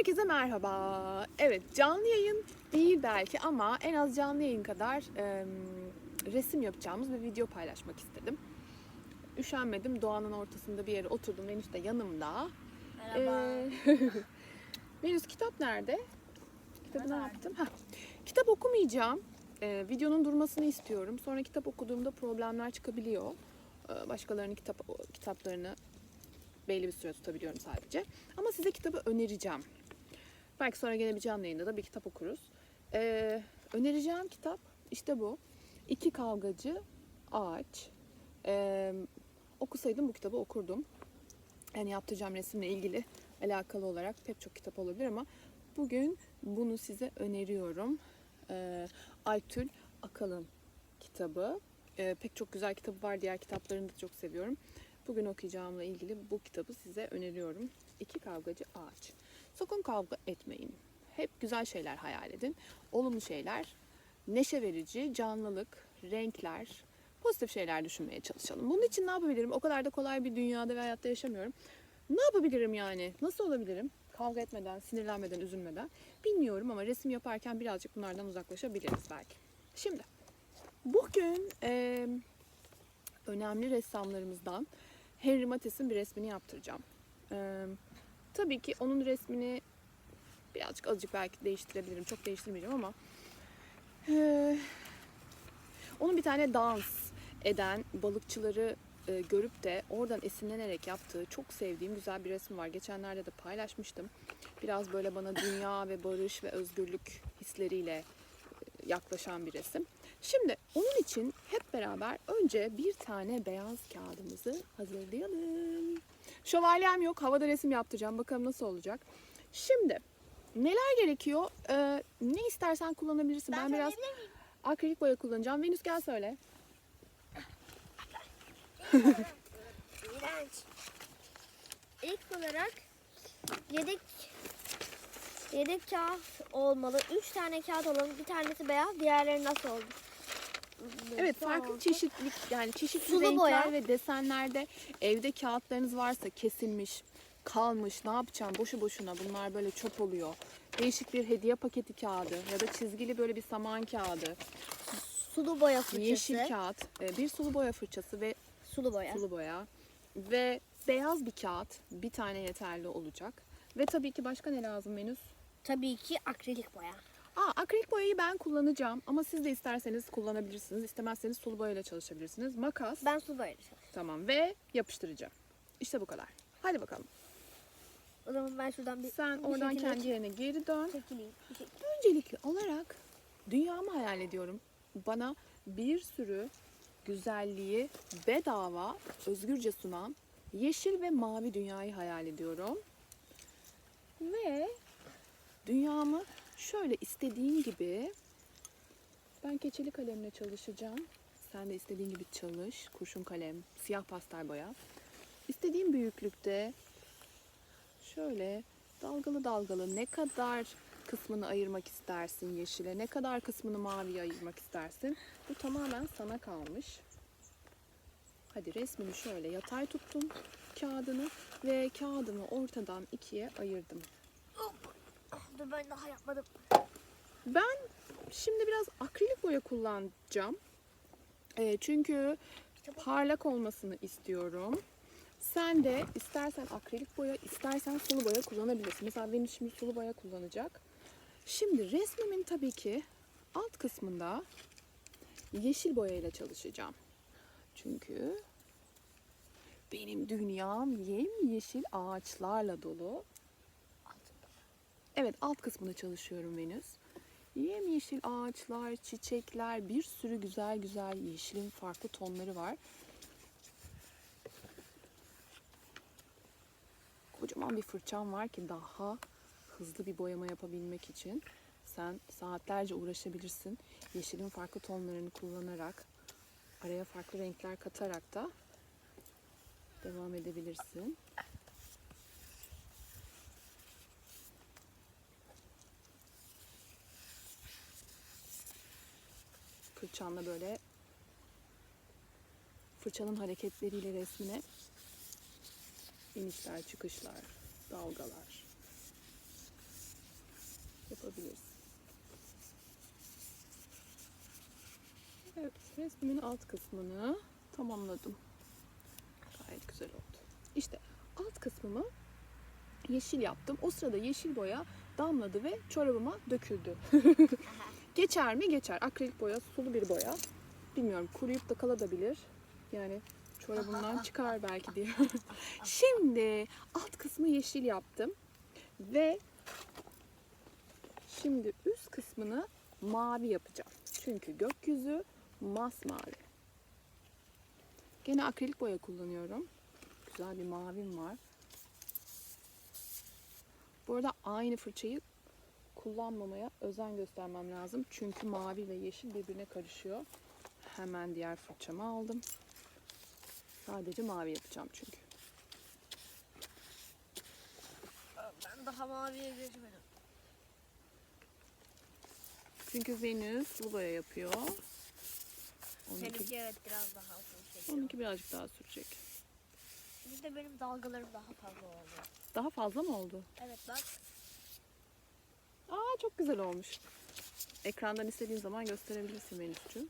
Herkese merhaba. Evet canlı yayın değil belki ama en az canlı yayın kadar e, resim yapacağımız bir video paylaşmak istedim. Üşenmedim doğanın ortasında bir yere oturdum Venüs de yanımda. Merhaba. Ee, Venüs kitap nerede? Kitabı ne yaptım? Heh. Kitap okumayacağım. Ee, videonun durmasını istiyorum. Sonra kitap okuduğumda problemler çıkabiliyor. Ee, başkalarının kitap kitaplarını belli bir süre tutabiliyorum sadece. Ama size kitabı önereceğim. Belki sonra gene bir canlı yayında da bir kitap okuruz. Ee, önereceğim kitap işte bu. İki Kavgacı Ağaç. Ee, okusaydım bu kitabı okurdum. Yani yaptıracağım resimle ilgili alakalı olarak pek çok kitap olabilir ama bugün bunu size öneriyorum. Ee, Alptül Akalın kitabı. Ee, pek çok güzel kitabı var. Diğer kitaplarını da çok seviyorum. Bugün okuyacağımla ilgili bu kitabı size öneriyorum. İki Kavgacı Ağaç. Sakın kavga etmeyin. Hep güzel şeyler hayal edin. Olumlu şeyler, neşe verici, canlılık, renkler, pozitif şeyler düşünmeye çalışalım. Bunun için ne yapabilirim? O kadar da kolay bir dünyada ve hayatta yaşamıyorum. Ne yapabilirim yani? Nasıl olabilirim? Kavga etmeden, sinirlenmeden, üzülmeden. Bilmiyorum ama resim yaparken birazcık bunlardan uzaklaşabiliriz belki. Şimdi bugün eee, önemli ressamlarımızdan Henry Mattes'in bir resmini yaptıracağım. Eee, tabii ki onun resmini birazcık azıcık belki değiştirebilirim. Çok değiştirmeyeceğim ama eee, onun bir tane dans eden balıkçıları e, görüp de oradan esinlenerek yaptığı çok sevdiğim güzel bir resim var. Geçenlerde de paylaşmıştım. Biraz böyle bana dünya ve barış ve özgürlük hisleriyle yaklaşan bir resim. Şimdi onun için hep beraber önce bir tane beyaz kağıdımızı hazırlayalım. Şövalyem yok. Havada resim yaptıracağım. Bakalım nasıl olacak. Şimdi neler gerekiyor? Ee, ne istersen kullanabilirsin. Ben, biraz söyleyebilir miyim? akrilik boya kullanacağım. Venüs gel söyle. İğrenç. İlk olarak yedek yedek kağıt olmalı. Üç tane kağıt olmalı. Bir tanesi beyaz, diğerleri nasıl oldu? Evet farklı oldu? çeşitlilik yani çeşitli Sulu renkler boya. ve desenlerde evde kağıtlarınız varsa kesilmiş, kalmış ne yapacağım boşu boşuna bunlar böyle çöp oluyor. Değişik bir hediye paketi kağıdı ya da çizgili böyle bir saman kağıdı, Sulu boya fırçası. yeşil kağıt, e, bir sulu boya fırçası ve Sulu boya. sulu boya ve beyaz bir kağıt bir tane yeterli olacak. Ve tabii ki başka ne lazım Venüs? Tabii ki akrilik boya. Aa, akrilik boyayı ben kullanacağım ama siz de isterseniz kullanabilirsiniz. İstemezseniz sulu boyayla çalışabilirsiniz. Makas, Ben sulu boya çalışıyorum. Tamam ve yapıştıracağım. İşte bu kadar. Hadi bakalım. O zaman ben şuradan bir Sen bir oradan şekilde kendi yerine geri dön. çekileyim. Bir şey- Öncelikli olarak dünyamı hayal ediyorum. Bana bir sürü güzelliği bedava, özgürce sunan yeşil ve mavi dünyayı hayal ediyorum. Ve dünyamı şöyle istediğin gibi ben keçeli kalemle çalışacağım. Sen de istediğin gibi çalış. Kurşun kalem, siyah pastel boya. İstediğin büyüklükte şöyle dalgalı dalgalı ne kadar kısmını ayırmak istersin yeşile, ne kadar kısmını maviye ayırmak istersin. Bu tamamen sana kalmış. Hadi resmini şöyle yatay tuttum kağıdını ve kağıdımı ortadan ikiye ayırdım. Dur ben daha yapmadım. Ben şimdi biraz akrilik boya kullanacağım. Ee, çünkü parlak olmasını istiyorum. Sen de istersen akrilik boya, istersen sulu boya kullanabilirsin. Mesela Venüs şimdi sulu boya kullanacak. Şimdi resmimin tabii ki alt kısmında yeşil boyayla çalışacağım. Çünkü benim dünyam yemyeşil ağaçlarla dolu. Evet alt kısmında çalışıyorum Venüs. Yemyeşil ağaçlar, çiçekler, bir sürü güzel güzel yeşilin farklı tonları var. Kocaman bir fırçam var ki daha hızlı bir boyama yapabilmek için. Sen saatlerce uğraşabilirsin. Yeşilin farklı tonlarını kullanarak, araya farklı renkler katarak da devam edebilirsin. Fırçanla böyle fırçanın hareketleriyle resmine inişler, çıkışlar, dalgalar. yapabiliriz. Evet, resmimin alt kısmını tamamladım. Gayet güzel oldu. İşte alt kısmımı yeşil yaptım. O sırada yeşil boya damladı ve çorabıma döküldü. Geçer mi? Geçer. Akrilik boya, sulu bir boya. Bilmiyorum kuruyup da kalabilir. Yani çorabımdan çıkar belki diye. Şimdi alt kısmı yeşil yaptım. Ve şimdi üst kısmını mavi yapacağım. Çünkü gökyüzü masmavi. Gene akrilik boya kullanıyorum. Güzel bir mavim var. Bu arada aynı fırçayı kullanmamaya özen göstermem lazım. Çünkü mavi ve yeşil birbirine karışıyor. Hemen diğer fırçamı aldım. Sadece mavi yapacağım çünkü. Ben daha maviye geçmedim. Çünkü Venüs sulu boya yapıyor. Seninki evet biraz daha uzun çekiyor. onunki birazcık daha sürecek. Bir de benim dalgalarım daha fazla oldu. Daha fazla mı oldu? Evet bak. Aa çok güzel olmuş. Ekrandan istediğin zaman gösterebilirsin Venüs'cüğüm.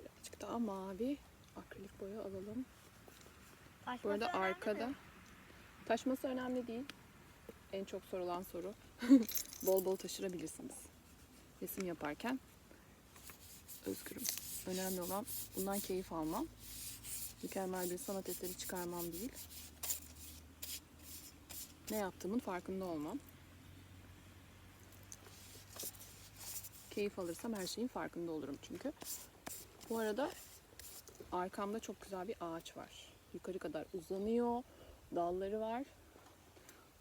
Birazcık daha mavi akrilik boya alalım. Bu arada Taşması arkada mi? taşması önemli değil. En çok sorulan soru. bol bol taşırabilirsiniz. Resim yaparken özgürüm. Önemli olan bundan keyif almam. Mükemmel bir sanat eseri çıkarmam değil. Ne yaptığımın farkında olmam. Keyif alırsam her şeyin farkında olurum çünkü. Bu arada arkamda çok güzel bir ağaç var. Yukarı kadar uzanıyor. Dalları var.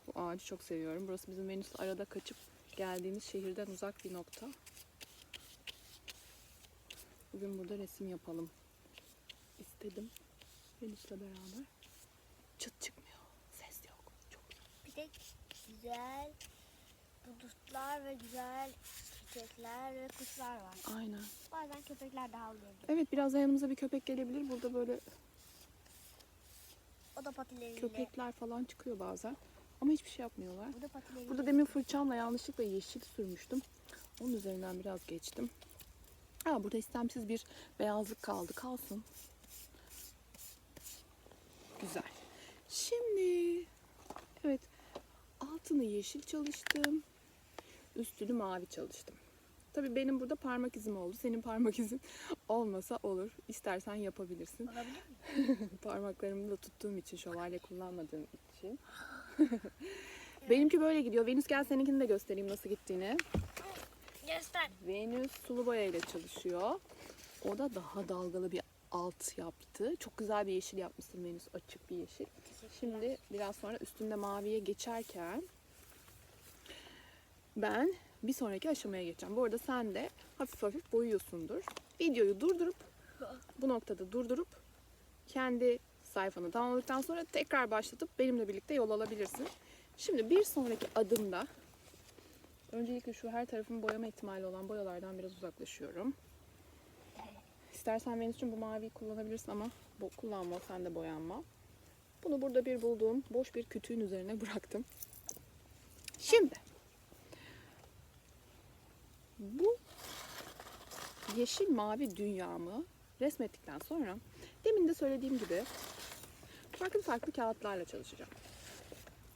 Bu ağacı çok seviyorum. Burası bizim Venüs arada kaçıp geldiğimiz şehirden uzak bir nokta. Bugün burada resim yapalım istedim. Venüs'le beraber. Çıt çıkmıyor. Ses yok. Çok Bir de güzel bulutlar ve güzel çiçekler ve kuşlar var. Aynen. Bazen köpekler de havlayabilir. Evet birazdan yanımıza bir köpek gelebilir. Burada böyle O da patileriyle. köpekler falan çıkıyor bazen. Ama hiçbir şey yapmıyorlar. Bu da patileriyle. Burada demin fırçamla yanlışlıkla yeşil sürmüştüm. Onun üzerinden biraz geçtim. Ha, burada istemsiz bir beyazlık kaldı. Kalsın. Güzel. Şimdi evet altını yeşil çalıştım. Üstünü mavi çalıştım. Tabii benim burada parmak izim oldu. Senin parmak izin olmasa olur. İstersen yapabilirsin. Parmaklarımı da tuttuğum için, şövalye kullanmadığım için. Benimki böyle gidiyor. Venüs gel seninkini de göstereyim nasıl gittiğini. Göster. Venüs sulu boya ile çalışıyor. O da daha dalgalı bir alt yaptı. Çok güzel bir yeşil yapmışsın Venüs. Açık bir yeşil. Şimdi biraz sonra üstünde maviye geçerken ben bir sonraki aşamaya geçeceğim. Bu arada sen de hafif hafif boyuyorsundur. Videoyu durdurup bu noktada durdurup kendi sayfanı tamamladıktan sonra tekrar başlatıp benimle birlikte yol alabilirsin. Şimdi bir sonraki adımda öncelikle şu her tarafın boyama ihtimali olan boyalardan biraz uzaklaşıyorum. İstersen Venüs'cüğüm bu maviyi kullanabilirsin ama bu kullanma sen de boyanma. Bunu burada bir bulduğum boş bir kütüğün üzerine bıraktım. Şimdi bu yeşil mavi dünyamı resmettikten sonra demin de söylediğim gibi farklı farklı kağıtlarla çalışacağım.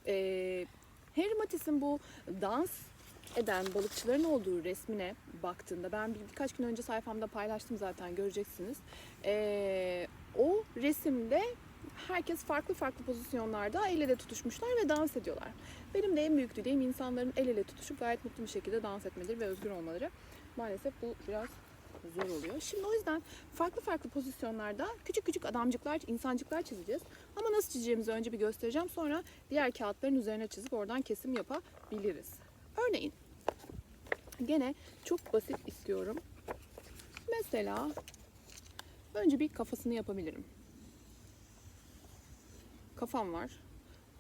Ee, Henry Matisse'in bu dans eden balıkçıların olduğu resmine baktığında ben bir, birkaç gün önce sayfamda paylaştım zaten göreceksiniz. Ee, o resimde herkes farklı farklı pozisyonlarda el ele tutuşmuşlar ve dans ediyorlar. Benim de en büyük dileğim insanların el ele tutuşup gayet mutlu bir şekilde dans etmeleri ve özgür olmaları. Maalesef bu biraz zor oluyor. Şimdi o yüzden farklı farklı pozisyonlarda küçük küçük adamcıklar, insancıklar çizeceğiz. Ama nasıl çizeceğimizi önce bir göstereceğim. Sonra diğer kağıtların üzerine çizip oradan kesim yapabiliriz. Örneğin gene çok basit istiyorum. Mesela önce bir kafasını yapabilirim. Kafam var.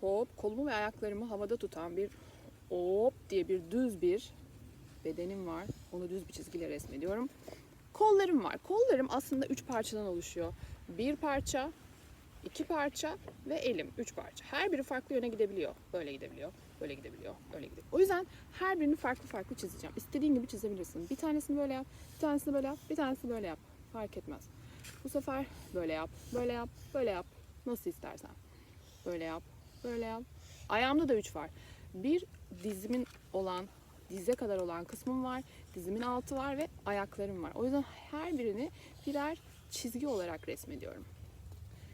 Hop kolumu ve ayaklarımı havada tutan bir hop diye bir düz bir bedenim var. Onu düz bir çizgiyle resmediyorum. Kollarım var. Kollarım aslında üç parçadan oluşuyor. Bir parça, iki parça ve elim. Üç parça. Her biri farklı yöne gidebiliyor. Böyle gidebiliyor, böyle gidebiliyor, böyle gidebiliyor. O yüzden her birini farklı farklı çizeceğim. İstediğin gibi çizebilirsin. Bir tanesini böyle yap, bir tanesini böyle yap, bir tanesini böyle yap. Fark etmez. Bu sefer böyle yap, böyle yap, böyle yap. Nasıl istersen. Böyle yap, böyle yap. Ayağımda da üç var. Bir dizimin olan, dize kadar olan kısmım var. Dizimin altı var ve ayaklarım var. O yüzden her birini birer çizgi olarak resmediyorum.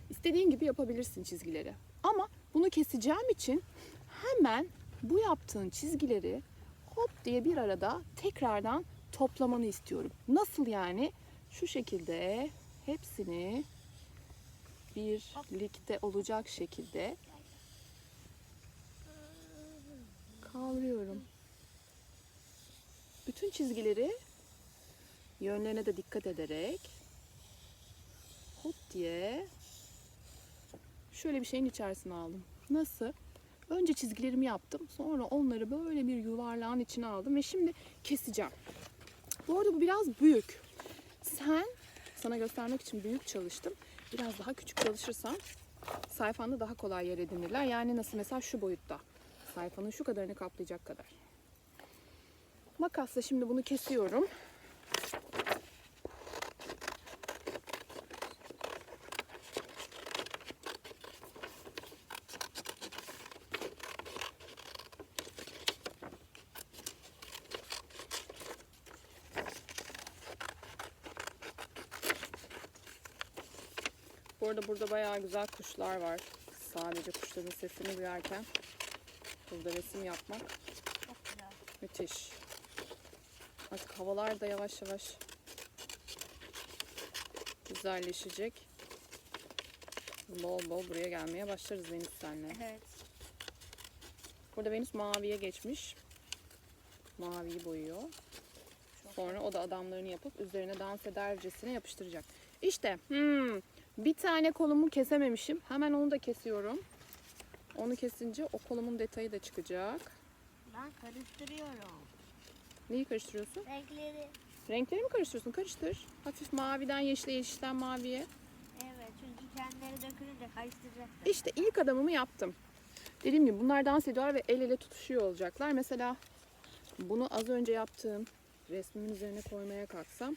İstediğin gibi yapabilirsin çizgileri. Ama bunu keseceğim için hemen bu yaptığın çizgileri hop diye bir arada tekrardan toplamanı istiyorum. Nasıl yani? Şu şekilde hepsini birlikte olacak şekilde kavruyorum. Bütün çizgileri yönlerine de dikkat ederek hop diye şöyle bir şeyin içerisine aldım. Nasıl? Önce çizgilerimi yaptım. Sonra onları böyle bir yuvarlağın içine aldım ve şimdi keseceğim. Bu arada bu biraz büyük. Sen sana göstermek için büyük çalıştım. Biraz daha küçük çalışırsan sayfanda daha kolay yer edinirler. Yani nasıl mesela şu boyutta. Sayfanın şu kadarını kaplayacak kadar. Makasla şimdi bunu kesiyorum. Bu arada burada bayağı güzel kuşlar var. Sadece kuşların sesini duyarken burada resim yapmak müthiş. Artık havalar da yavaş yavaş güzelleşecek. Bol bol buraya gelmeye başlarız Venüs senle. Evet. Burada Venüs maviye geçmiş. Maviyi boyuyor. Sonra o da adamlarını yapıp üzerine dans edercesine yapıştıracak. İşte hmm, bir tane kolumu kesememişim. Hemen onu da kesiyorum. Onu kesince o kolumun detayı da çıkacak. Ben karıştırıyorum. Neyi karıştırıyorsun? Renkleri. Renkleri mi karıştırıyorsun? Karıştır. Hafif maviden yeşile, yeşilden maviye. Evet çünkü kendileri dökülünce karıştıracak. İşte ilk adamımı yaptım. Dediğim gibi bunlar dans ediyorlar ve el ele tutuşuyor olacaklar. Mesela bunu az önce yaptığım resmimin üzerine koymaya kalksam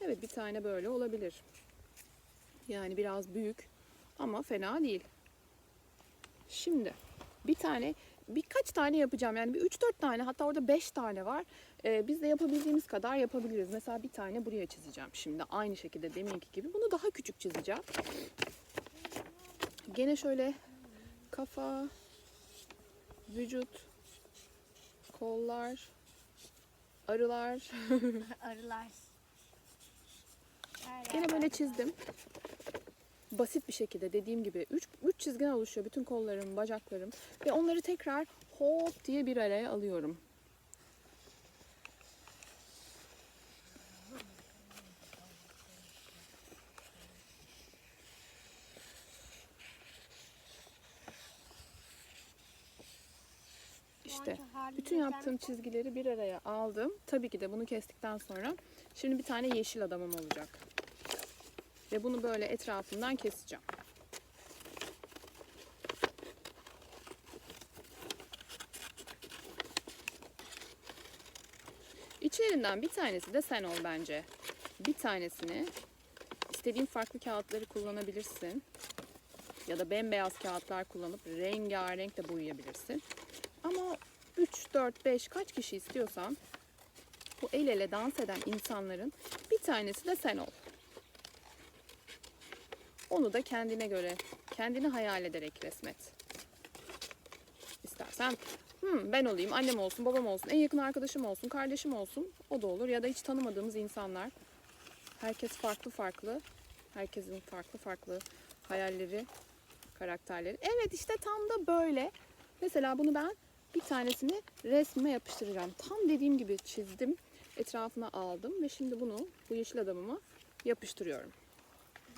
evet bir tane böyle olabilir. Yani biraz büyük ama fena değil. Şimdi bir tane birkaç tane yapacağım. Yani bir 3-4 tane hatta orada 5 tane var. Ee, biz de yapabildiğimiz kadar yapabiliriz. Mesela bir tane buraya çizeceğim şimdi. Aynı şekilde deminki gibi. Bunu daha küçük çizeceğim. Gene şöyle kafa, vücut, kollar, arılar. Arılar. Gene böyle çizdim. Basit bir şekilde dediğim gibi 3 3 çizgiden oluşuyor bütün kollarım, bacaklarım ve onları tekrar hop diye bir araya alıyorum. İşte bütün yaptığım çizgileri bir araya aldım. Tabii ki de bunu kestikten sonra şimdi bir tane yeşil adamım olacak. Ve bunu böyle etrafından keseceğim. İçlerinden bir tanesi de sen ol bence. Bir tanesini istediğin farklı kağıtları kullanabilirsin. Ya da bembeyaz kağıtlar kullanıp rengarenk de boyayabilirsin. Ama 3, 4, 5 kaç kişi istiyorsan bu el ele dans eden insanların bir tanesi de sen ol. Onu da kendine göre, kendini hayal ederek resmet. İstersen "Hmm, ben olayım, annem olsun, babam olsun, en yakın arkadaşım olsun, kardeşim olsun o da olur. Ya da hiç tanımadığımız insanlar. Herkes farklı farklı. Herkesin farklı farklı hayalleri, karakterleri. Evet işte tam da böyle. Mesela bunu ben bir tanesini resmime yapıştıracağım. Tam dediğim gibi çizdim. Etrafına aldım ve şimdi bunu bu yeşil adamıma yapıştırıyorum.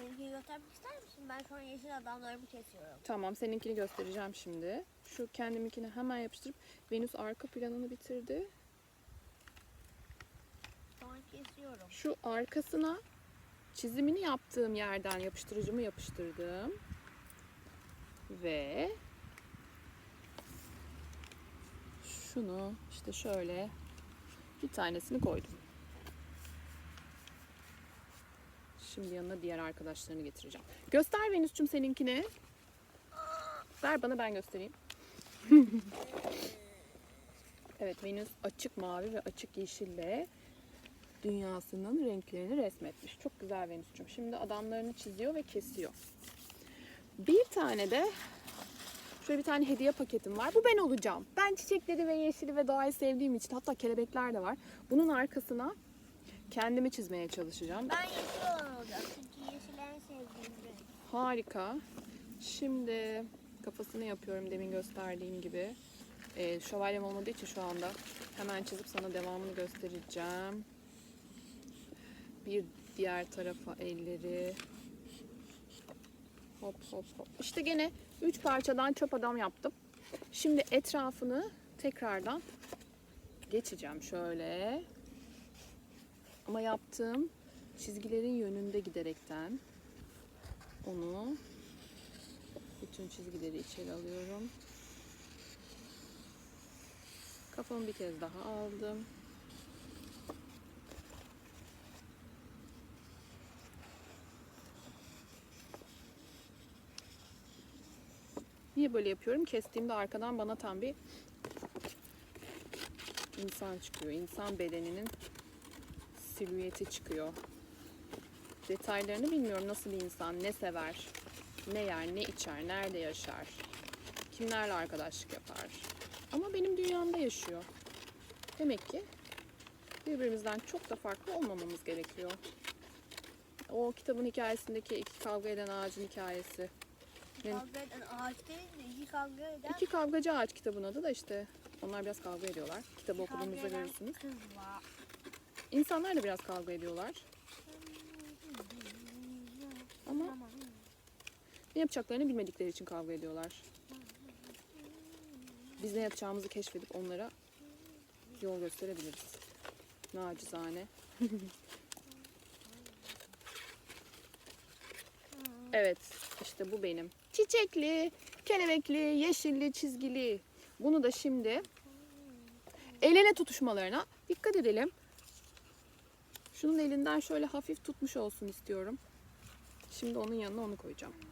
Benimkini göstermek ister misin? Ben şu an yeşil adamlarımı kesiyorum. Tamam seninkini göstereceğim şimdi. Şu kendiminkini hemen yapıştırıp Venüs arka planını bitirdi. Sonraki kesiyorum. Şu arkasına çizimini yaptığım yerden yapıştırıcımı yapıştırdım. Ve şunu işte şöyle bir tanesini koydum. Şimdi yanına diğer arkadaşlarını getireceğim. Göster Venüs'cüm seninkini. Ver bana ben göstereyim. evet Venüs açık mavi ve açık yeşille dünyasının renklerini resmetmiş. Çok güzel Venüs'cüm. Şimdi adamlarını çiziyor ve kesiyor. Bir tane de şöyle bir tane hediye paketim var. Bu ben olacağım. Ben çiçekleri ve yeşili ve doğayı sevdiğim için hatta kelebekler de var. Bunun arkasına kendimi çizmeye çalışacağım. Ben yeşil. Harika. Şimdi kafasını yapıyorum demin gösterdiğim gibi. Ee, şövalyem olmadığı için şu anda hemen çizip sana devamını göstereceğim. Bir diğer tarafa elleri. Hop hop hop. İşte gene üç parçadan çöp adam yaptım. Şimdi etrafını tekrardan geçeceğim şöyle. Ama yaptığım çizgilerin yönünde giderekten onu bütün çizgileri içeri alıyorum. Kafamı bir kez daha aldım. Niye böyle yapıyorum? Kestiğimde arkadan bana tam bir insan çıkıyor. İnsan bedeninin silüeti çıkıyor. Detaylarını bilmiyorum nasıl bir insan, ne sever, ne yer, ne içer, nerede yaşar, kimlerle arkadaşlık yapar. Ama benim dünyamda yaşıyor. Demek ki birbirimizden çok da farklı olmamamız gerekiyor. O kitabın hikayesindeki iki kavga eden ağacın hikayesi. Benim- Kavga eden ağaç değil de iki kavga eden İki kavgacı ağaç kitabın adı da işte. Onlar biraz kavga ediyorlar. Kitabı eden görürsünüz. kız var. İnsanlar da biraz kavga ediyorlar. Ama Tamam. Ne yapacaklarını bilmedikleri için kavga ediyorlar. Biz ne yapacağımızı keşfedip onlara yol gösterebiliriz. Nacizane. evet, işte bu benim. Çiçekli, kelebekli, yeşilli, çizgili. Bunu da şimdi el ele tutuşmalarına dikkat edelim. Şunun elinden şöyle hafif tutmuş olsun istiyorum. Şimdi onun yanına onu koyacağım.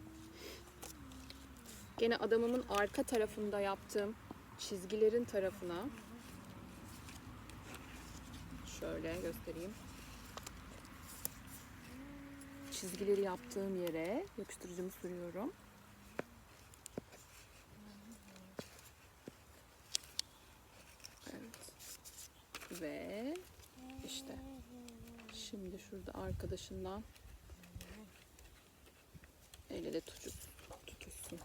Gene adamımın arka tarafında yaptığım çizgilerin tarafına şöyle göstereyim. Çizgileri yaptığım yere yapıştırıcımı sürüyorum. Evet. Ve işte şimdi şurada arkadaşından el ele tutup tutuşsun.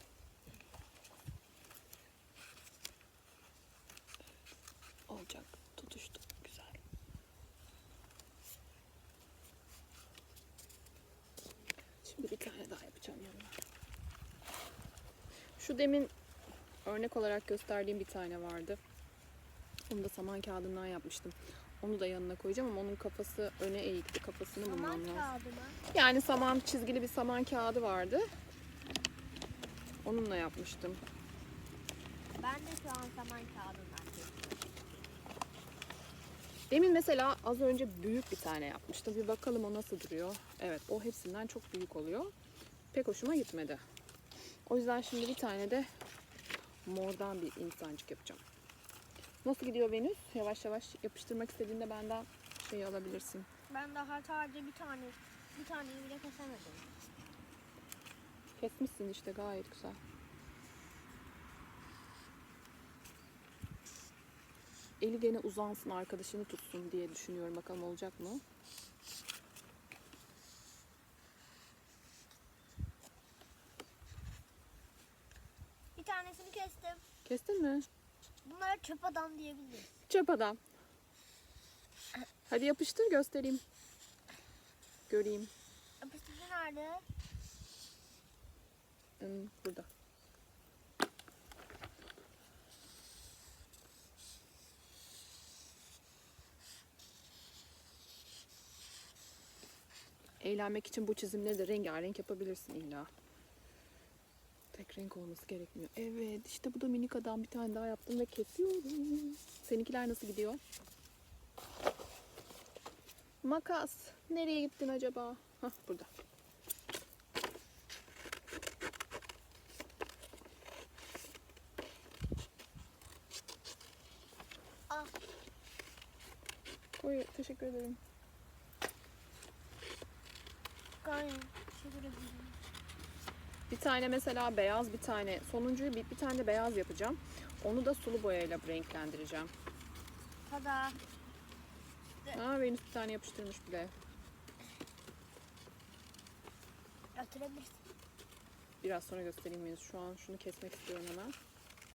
Olacak. Tutuştu. Güzel. Şimdi bir tane daha yapacağım yanına. Şu demin örnek olarak gösterdiğim bir tane vardı. Onu da saman kağıdından yapmıştım. Onu da yanına koyacağım ama onun kafası öne eğikti. Kafasını bulmam Saman lazım. kağıdı mı? Yani saman çizgili bir saman kağıdı vardı. Onunla yapmıştım. Ben de şu an saman kağıdından. Demin mesela az önce büyük bir tane yapmıştım. Bir bakalım o nasıl duruyor. Evet o hepsinden çok büyük oluyor. Pek hoşuma gitmedi. O yüzden şimdi bir tane de mordan bir insancık yapacağım. Nasıl gidiyor Venüs? Yavaş yavaş yapıştırmak istediğinde benden şey alabilirsin. Ben daha sadece bir tane bir taneyi bile kesemedim. Kesmişsin işte gayet güzel. Eli gene uzansın arkadaşını tutsun diye düşünüyorum. Bakalım olacak mı? Bir tanesini kestim. Kestin mi? Bunlara çöp adam diyebiliriz. Çöp adam. Hadi yapıştır göstereyim. Göreyim. Yapıştırıcı nerede? Hmm, burada. Eğlenmek için bu çizimleri de rengarenk yapabilirsin illa. Tek renk olması gerekmiyor. Evet işte bu da minik adam bir tane daha yaptım ve kesiyorum. Seninkiler nasıl gidiyor? Makas. Nereye gittin acaba? Hah burada. Al. Koy, teşekkür ederim. Aynen. Teşekkür ederim. Bir tane mesela beyaz bir tane sonuncuyu bir, bir tane de beyaz yapacağım. Onu da sulu boyayla renklendireceğim. Tada. Aa Venüs bir tane yapıştırmış bile. Götürebilirsin. Biraz sonra göstereyim Venüs. Şu an şunu kesmek istiyorum hemen.